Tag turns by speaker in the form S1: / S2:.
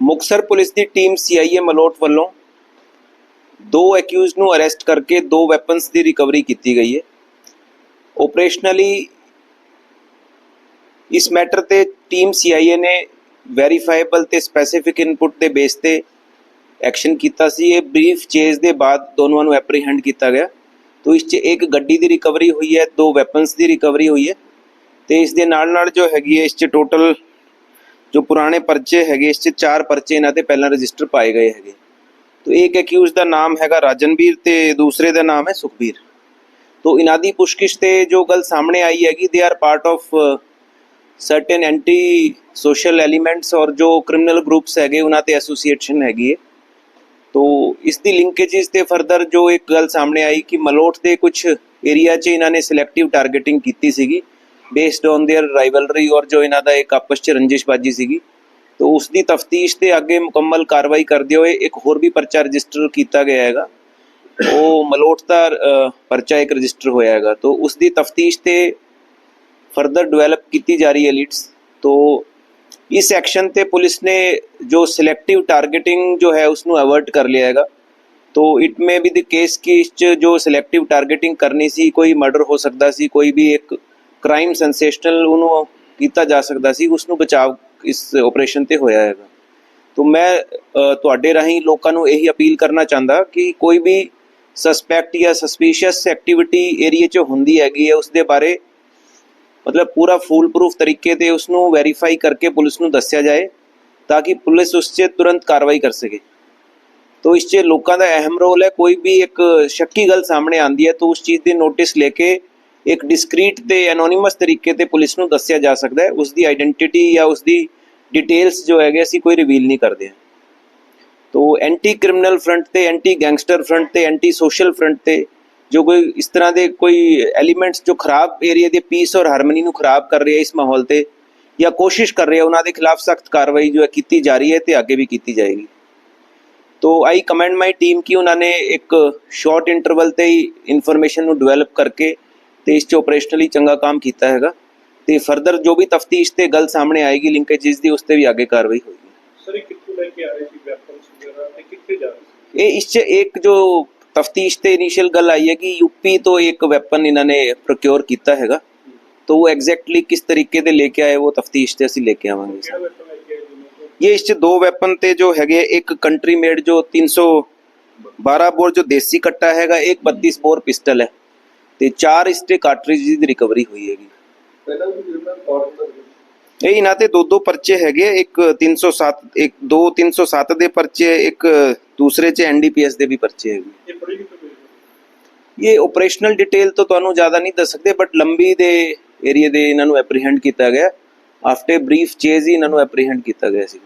S1: Muktsar police ਦੀ team CIA Malout ਵੱਲੋਂ ਦੋ ਅਕਿਊਜ਼ਡ ਨੂੰ ਅਰੈਸਟ ਕਰਕੇ ਦੋ ਵੈਪਨਸ ਦੀ ਰਿਕਵਰੀ ਕੀਤੀ ਗਈ ਹੈ। ਆਪਰੇਸ਼ਨਲੀ ਇਸ ਮੈਟਰ ਤੇ ਟੀਮ ਸੀਆਈਏ ਨੇ ਵੈਰੀਫਾਈਬਲ ਤੇ ਸਪੈਸੀਫਿਕ ਇਨਪੁਟ ਦੇ ਬੇਸ ਤੇ ਐਕਸ਼ਨ ਕੀਤਾ ਸੀ, ਇਹ ਬਰੀਫ ਚੇਜ਼ ਦੇ ਬਾਅਦ ਦੋਨੋਂ ਨੂੰ ਐਪਰੀਹੈਂਡ ਕੀਤਾ ਗਿਆ। ਤੋ ਇਸ 'ਚ ਇੱਕ ਗੱਡੀ ਦੀ ਰਿਕਵਰੀ ਹੋਈ ਹੈ, ਦੋ ਵੈਪਨਸ ਦੀ ਰਿਕਵਰੀ ਹੋਈ ਹੈ। ਤੇ ਇਸ ਦੇ ਨਾਲ ਨਾਲ ਜੋ ਹੈਗੀ ਹੈ, ਇਸ 'ਚ ਟੋਟਲ ਜੋ ਪੁਰਾਣੇ ਪਰਚੇ ਹੈਗੇ, ਇਸ 'ਚ ਚਾਰ ਪਰਚੇ ਇਹਨਾਂ ਤੇ ਪਹਿਲਾਂ ਰਜਿਸਟਰ ਪਾਏ ਗਏ ਹੈਗੇ। ਤੋ ਇੱਕ ਅਕਿਊਜ਼ ਦਾ ਨਾਮ ਹੈਗਾ ਰਾਜਨਵੀਰ ਤੇ ਦੂਸਰੇ ਦਾ ਨਾਮ ਹੈ ਸੁਖਬੀਰ। ਤੋ ਇਹਨਾਂ ਦੀ ਪੁਸ਼ਕਿਸ਼ ਤੇ ਜੋ ਗੱਲ ਸਾਹਮਣੇ ਆਈ ਹੈਗੀ they are part of certain anti social elements ਔਰ ਜੋ ਕ੍ਰਿਮੀਨਲ ਗਰੁੱਪਸ ਹੈਗੇ, ਉਹਨਾਂ ਤੇ ਐਸੋਸੀਏਸ਼ਨ ਹੈਗੀ ਹੈ। ਤੋਂ ਇਸ ਦੀ ਲਿੰਕੇजेस ਤੇ ਫਰਦਰ ਜੋ ਇੱਕ ਗੱਲ ਸਾਹਮਣੇ ਆਈ ਕਿ ਮਲੋਟ ਦੇ ਕੁਝ ਏਰੀਆ 'ਚ ਇਹਨਾਂ ਨੇ ਸਿਲੈਕਟਿਵ ਟਾਰਗੇਟਿੰਗ ਕੀਤੀ ਸੀਗੀ ਬੇਸਡ ਔਨ देयर ਰਾਈਵਲਰੀ ਔਰ ਜੋ ਇਹਨਾਂ ਦਾ ਇੱਕ ਆਪਸ 'ਚ ਰੰਜਿਸ਼ਬਾਜੀ ਸੀਗੀ। ਤੋਂ ਉਸ ਦੀ ਤਫਤੀਸ਼ ਤੇ ਅੱਗੇ ਮੁਕੰਮਲ ਕਾਰਵਾਈ ਕਰਦੇ ਹੋਏ ਇੱਕ ਹੋਰ ਵੀ ਪਰਚਾ ਰਜਿਸਟਰ ਕੀਤਾ ਗਿਆ ਹੈਗਾ। ਉਹ ਮਲੋਟ ਦਾ ਪਰਚਾ ਇੱਕ ਰਜਿਸਟਰ ਹੋਇਆ ਹੈਗਾ। ਤੋਂ ਉਸ ਦੀ ਤਫਤੀਸ਼ ਤੇ ਫਰਦਰ ਡਿਵੈਲਪ ਕੀਤੀ ਜਾ ਰਹੀ ਹੈ ਲੀਡਸ ਤੋਂ ਇਸ ਐਕਸ਼ਨ ਤੇ ਪੁਲਿਸ ਨੇ ਜੋ ਸਿਲੈਕਟਿਵ ਟਾਰਗੇਟਿੰਗ ਜੋ ਹੈ ਉਸ ਨੂੰ ਅਵਰਟ ਕਰ ਲਿਆ ਹੈਗਾ। ਤੋ it may be the case ਕਿ ਇਸ 'ਚ ਜੋ ਸਿਲੈਕਟਿਵ ਟਾਰਗੇਟਿੰਗ ਕਰਨੀ ਸੀ, ਕੋਈ ਮਰਡਰ ਹੋ ਸਕਦਾ ਸੀ, ਕੋਈ ਵੀ ਇੱਕ ਕ੍ਰਾਈਮ ਸੈਂਸੇਸ਼ਨਲ ਉਹਨੂੰ ਕੀਤਾ ਜਾ ਸਕਦਾ ਸੀ ਉਸ ਨੂੰ ਬਚਾਅ ਇਸ ਆਪਰੇਸ਼ਨ ਤੇ ਹੋਇਆ ਹੈਗਾ। ਤੋ ਮੈਂ ਤੁਹਾਡੇ ਰਾਹੀਂ ਲੋਕਾਂ ਨੂੰ ਇਹੀ ਅਪੀਲ ਕਰਨਾ ਚਾਹੁੰਦਾ ਕਿ ਕੋਈ ਵੀ ਸਸਪੈਕਟ ਜਾਂ ਸਸਪੀਸ਼ੀਅਸ ਐਕਟੀਵਿਟੀ ਏਰੀਆ 'ਚ ਹੁੰਦੀ ਹੈਗੀ ਹੈ ਉਸ ਦੇ ਬਾਰੇ ਮਤਲਬ ਪੂਰਾ ਫੂਲ ਪ੍ਰੂਫ ਤਰੀਕੇ ਤੇ ਉਸ ਨੂੰ ਵੈਰੀਫਾਈ ਕਰਕੇ ਪੁਲਿਸ ਨੂੰ ਦੱਸਿਆ ਜਾਏ, ਤਾਂ ਕਿ ਪੁਲਿਸ ਉਸ 'ਤੇ ਤੁਰੰਤ ਕਾਰਵਾਈ ਕਰ ਸਕੇ। ਤੋ ਇਸ 'ਚ ਲੋਕਾਂ ਦਾ ਅਹਿਮ ਰੋਲ ਹੈ, ਕੋਈ ਵੀ ਇੱਕ ਸ਼ੱਕੀ ਗੱਲ ਸਾਹਮਣੇ ਆਂਦੀ ਹੈ, ਤਾਂ ਉਸ ਚੀਜ਼ ਦੀ ਨੋਟਿਸ ਲੈ ਕੇ ਇੱਕ ਡਿਸਕ੍ਰੀਟ ਤੇ ਐਨੋਨਿਮਸ ਤਰੀਕੇ ਤੇ ਪੁਲਿਸ ਨੂੰ ਦੱਸਿਆ ਜਾ ਸਕਦਾ ਹੈ। ਉਸ ਦੀ ਆਇਡੈਂਟੀਟੀ ਜਾਂ ਉਸ ਦੀ ਡਿਟੇਲਸ ਜੋ ਹੈਗੇ ਅਸੀਂ ਕੋਈ ਰਿਵੀਲ ਨਹੀਂ ਕਰਦੇ। ਹਾਂ ਤੋ ਐਂਟੀ ਕ੍ਰਿਮੀਨਲ ਫਰੰਟ ਤੇ ਐਂਟੀ ਗੈਂਗਸਟਰ ਫਰੰਟ ਤੇ ਐਂਟੀ ਸੋਸ਼ਲ ਫਰੰਟ ਤੇ ਜੋ ਕੋਈ ਇਸ ਤਰ੍ਹਾਂ ਦੇ ਕੋਈ ਐਲੀਮੈਂਟਸ ਜੋ ਖਰਾਬ ਏਰੀਆ ਦੇ ਪੀਸ ਔਰ ਹਾਰਮਨੀ ਨੂੰ ਖਰਾਬ ਕਰ ਰਹੇ ਇਸ ਮਾਹੌਲ ਤੇ ਜਾਂ ਕੋਸ਼ਿਸ਼ ਕਰ ਰਹੇ ਉਹਨਾਂ ਦੇ ਖਿਲਾਫ ਸਖਤ ਕਾਰਵਾਈ ਜੋ ਹੈ ਕੀਤੀ ਜਾ ਰਹੀ ਹੈ ਤੇ ਅੱਗੇ ਵੀ ਕੀਤੀ ਜਾਏਗੀ। ਤੋ ਆਈ ਕਮੈਂਡ ਮਾਈ ਟੀਮ ਕਿ ਉਹਨਾਂ ਨੇ ਇੱਕ ਸ਼ਾਰਟ ਇੰਟਰਵਲ ਤੇ ਹੀ ਇਨਫੋਰਮੇਸ਼ਨ ਨੂੰ ਡਿਵੈਲਪ ਕਰਕੇ ਤੇ ਇਸ 'ਚ ਆਪਰੇਸ਼ਨਲੀ ਚੰਗਾ ਕੰਮ ਕੀਤਾ ਹੈਗਾ ਤੇ ਫਰਦਰ ਜੋ ਵੀ ਤਫਤੀਸ਼ ਤੇ ਗੱਲ ਸਾਹਮਣੇ ਆਏਗੀ ਲਿੰਕੇजेस ਦੀ ਉਸ ਤੇ ਵੀ ਅੱਗੇ ਕਾਰਵਾਈ ਹੋਏਗੀ।
S2: ਸਰ ਇਹ ਕਿੱਥੋਂ ਲੈ ਕੇ ਆ ਰਹੇ ਸੀ ਵੈਪਨਸ ਵਗੈਰਾ? ਤੇ ਕਿੱਥੇ ਜਾ ਰਹੇ ਸੀ?
S1: ਇਹ ਇਸ 'ਚ ਇੱਕ ਜੋ ਤਫਤੀਸ਼ ਤੇ ਇਨੀਸ਼ੀਅਲ ਗੱਲ ਆਈ ਹੈ ਕਿ ਯੂਪੀ ਤੋਂ ਇੱਕ ਵੈਪਨ ਇਹਨਾਂ ਨੇ ਪ੍ਰੋਕਿਉਰ ਕੀਤਾ ਹੈਗਾ। ਤਾਂ ਉਹ ਐਗਜ਼ੈਕਟਲੀ ਕਿਸ ਤਰੀਕੇ ਦੇ ਲੈ ਕੇ ਆਏ, ਉਹ ਤਫਤੀਸ਼ ਤੇ ਅਸੀਂ ਲੈ ਕੇ ਆਵਾਂਗੇ।
S2: ਕਿਹੜਾ ਵੈਪਨ ਲੈ ਕੇ ਆਏ ਜੀ ਉਹ?
S1: ਇਹ ਇਸ 'ਚ ਦੋ ਵੈਪਨ ਤੇ ਜੋ ਹੈਗੇ ਇੱਕ ਕੰਟਰੀ ਮੇਡ ਜੋ 312 ਬੋਰ ਜੋ ਦੇਸੀ ਕੱਟਾ ਹੈਗਾ, ਇੱਕ 32 ਬੋਰ ਪਿਸਟਲ ਹੈ। ਤੇ ਚਾਰ ਇਸ ਤੇ ਕਾਰਟ੍ਰਿਜ ਦੀ ਰਿਕਵਰੀ ਹੋਈ ਹੈਗੀ।
S2: ਪਹਿਲਾਂ ਵੀ ਜਿਹੜਾ
S1: ਇਹ ਇਹਨਾਂ ਤੇ ਦੋ ਦੋ ਪਰਚੇ ਹੈਗੇ ਇੱਕ 307 ਇੱਕ ਦੋ 307 ਦੇ ਪਰਚੇ ਇੱਕ ਦੂਸਰੇ 'ਚ ਐਨਡੀਪੀਐਸ ਦੇ ਵੀ ਪਰਚੇ ਹੈਗੇ
S2: ਇਹ ਗਈ
S1: ਇਹ ਆਪਰੇਸ਼ਨਲ ਡਿਟੇਲ ਤੋਂ ਤੁਹਾਨੂੰ ਜ਼ਿਆਦਾ ਨਹੀਂ ਦੱਸ ਸਕਦੇ ਬਟ ਲੰਬੀ ਦੇ ਏਰੀਆ ਦੇ ਇਹਨਾਂ ਨੂੰ ਐਪਰੀਹੈਂਡ ਕੀਤਾ ਗਿਆ। ਆਫਟਰ ਬਰੀਫ ਚੇਜ਼ ਹੀ ਇਹਨਾਂ ਨੂੰ ਐਪਰੀਹੈਂਡ ਕੀਤਾ ਗਿਆ ਸੀ